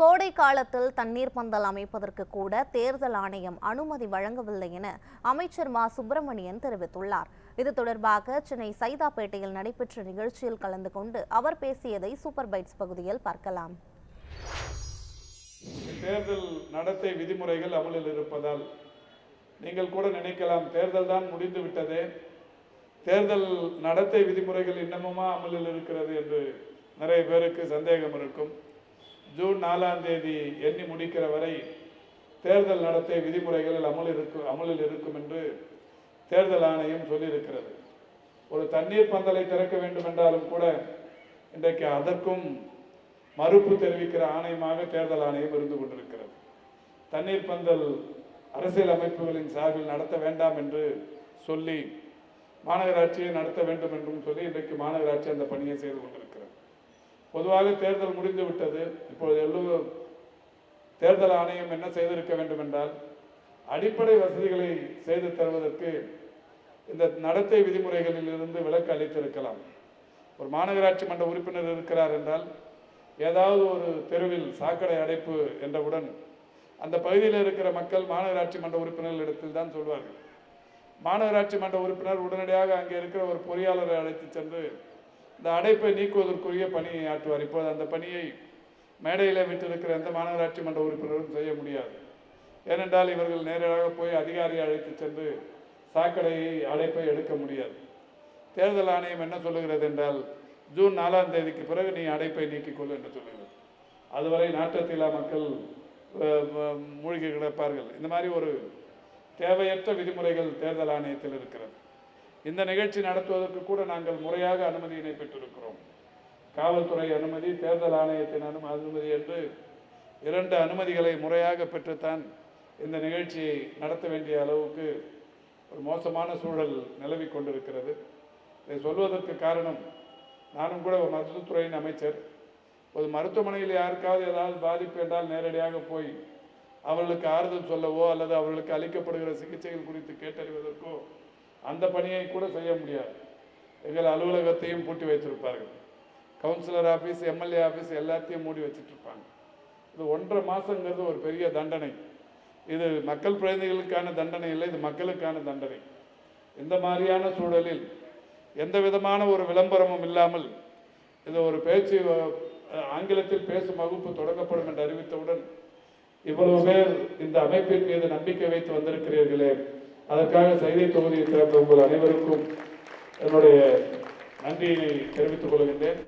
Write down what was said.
கோடை காலத்தில் தண்ணீர் பந்தல் அமைப்பதற்கு கூட தேர்தல் ஆணையம் அனுமதி வழங்கவில்லை என அமைச்சர் மா. சுப்பிரமணியன் தெரிவித்துள்ளார். இது தொடர்பாக சென்னை சைதாப்பேட்டையில் நடைபெற்ற நிகழ்ச்சியில் கலந்து கொண்டு அவர் பேசியதை சூப்பர் பைட்ஸ் பகுதியில் பார்க்கலாம். தேர்தல் நடத்தை விதிமுறைகள் அமலில் இருப்பதால் நீங்கள் கூட நினைக்கலாம் தேர்தல் தான் முடிந்து விட்டதே. தேர்தல் நடத்தை விதிமுறைகள் இன்னமுமா அமலில் இருக்கிறது என்று நிறைய பேருக்கு சந்தேகம் இருக்கும். ஜூன் நாலாம் தேதி எண்ணி முடிக்கிற வரை தேர்தல் நடத்தை விதிமுறைகளில் அமல் இருக்கும் அமலில் இருக்கும் என்று தேர்தல் ஆணையம் சொல்லியிருக்கிறது. ஒரு தண்ணீர் பந்தலை திறக்க வேண்டும் என்றாலும் கூட இன்றைக்கு அதற்கும் மறுப்பு தெரிவிக்கிற ஆணையமாக தேர்தல் ஆணையம் இருந்து கொண்டிருக்கிறது. தண்ணீர் பந்தல் அரசியல் அமைப்புகளின் சார்பில் நடத்த வேண்டாம் என்று சொல்லி மாநகராட்சியை நடத்த வேண்டும் என்றும் சொல்லி இன்றைக்கு மாநகராட்சி அந்த பணியை செய்து கொண்டிருக்கிறது. பொதுவாக தேர்தல் முடிந்து விட்டது இப்பொழுது எல்லோரும் தேர்தல் ஆணையம் என்ன செய்திருக்க வேண்டும் என்றால் அடிப்படை வசதிகளை செய்து தருவதற்கு இந்த நடத்தை விதிமுறைகளில் இருந்து விலக்கு அளித்திருக்கலாம். ஒரு மாநகராட்சி மன்ற உறுப்பினர் இருக்கிறார் என்றால் ஏதாவது ஒரு தெருவில் சாக்கடை அடைப்பு என்றவுடன் அந்த பகுதியில் இருக்கிற மக்கள் மாநகராட்சி மன்ற உறுப்பினர்களிடத்தில் தான் சொல்வார்கள். மாநகராட்சி மன்ற உறுப்பினர் உடனடியாக அங்கே இருக்கிற ஒரு பொறியாளரை அழைத்து சென்று இந்த அடைப்பை நீக்குவதற்குரிய பணியை ஆற்றுவார். இப்போது அந்த பணியை மேடையில் விட்டிருக்கிற எந்த மாநகராட்சி மன்ற உறுப்பினரும் செய்ய முடியாது. ஏனென்றால் இவர்கள் நேரடியாக போய் அதிகாரியை அழைத்து சென்று சாக்கடையை அடைப்பை எடுக்க முடியாது. தேர்தல் ஆணையம் என்ன சொல்லுகிறது என்றால் ஜூன் நாலாம் தேதிக்கு பிறகு நீ அடைப்பை நீக்கிக்கொள் என்று சொல்லுகிறது. அதுவரை நாட்டத்திலா மக்கள் மூழ்கி கிடப்பார்கள். இந்த மாதிரி ஒரு தேவையற்ற விதிமுறைகள் தேர்தல் ஆணையத்தில் இருக்கிறது. இந்த நிகழ்ச்சி நடத்துவதற்கு கூட நாங்கள் முறையாக அனுமதியினை பெற்றிருக்கிறோம். காவல்துறை அனுமதி தேர்தல் ஆணையத்தின் அனுமதி என்று இரண்டு அனுமதிகளை முறையாக பெற்றுத்தான் இந்த நிகழ்ச்சியை நடத்த வேண்டிய அளவுக்கு ஒரு மோசமான சூழல் நிலவி கொண்டிருக்கிறது. இதை சொல்வதற்கு காரணம் நானும் கூட ஒரு மருத்துவத்துறையின் அமைச்சர். ஒரு மருத்துவமனையில் யாருக்காவது ஏதாவது பாதிப்பு என்றால் நேரடியாக போய் அவர்களுக்கு ஆறுதல் சொல்லவோ அல்லது அவர்களுக்கு அளிக்கப்படுகிற சிகிச்சைகள் குறித்து கேட்டறிவதற்கோ அந்த பணியை கூட செய்ய முடியாது. எங்கள் அலுவலகத்தையும் பூட்டி வைத்திருப்பார்கள். கவுன்சிலர் ஆஃபீஸ் எம்எல்ஏ ஆஃபீஸ் எல்லாத்தையும் மூடி வச்சிட்டுருப்பாங்க. இது ஒன்றரை மாதங்கிறது ஒரு பெரிய தண்டனை. இது மக்கள் பிரதிநிதிகளுக்கான தண்டனை இல்லை இது மக்களுக்கான தண்டனை. இந்த மாதிரியான சூழலில் எந்த விதமான ஒரு விளம்பரமும் இல்லாமல் இது ஒரு பேச்சு ஆங்கிலத்தில் பேசும் வகுப்பு தொடங்கப்படும் என்று அறிவித்தவுடன் இவ்வளவு பேர் இந்த அமைப்பின் மீது நம்பிக்கை வைத்து வந்திருக்கிறீர்களே. அதற்காக சைதை தொகுதியை திறந்த உங்கள் அனைவருக்கும் என்னுடைய நன்றியை தெரிவித்துக் கொள்கின்றேன்.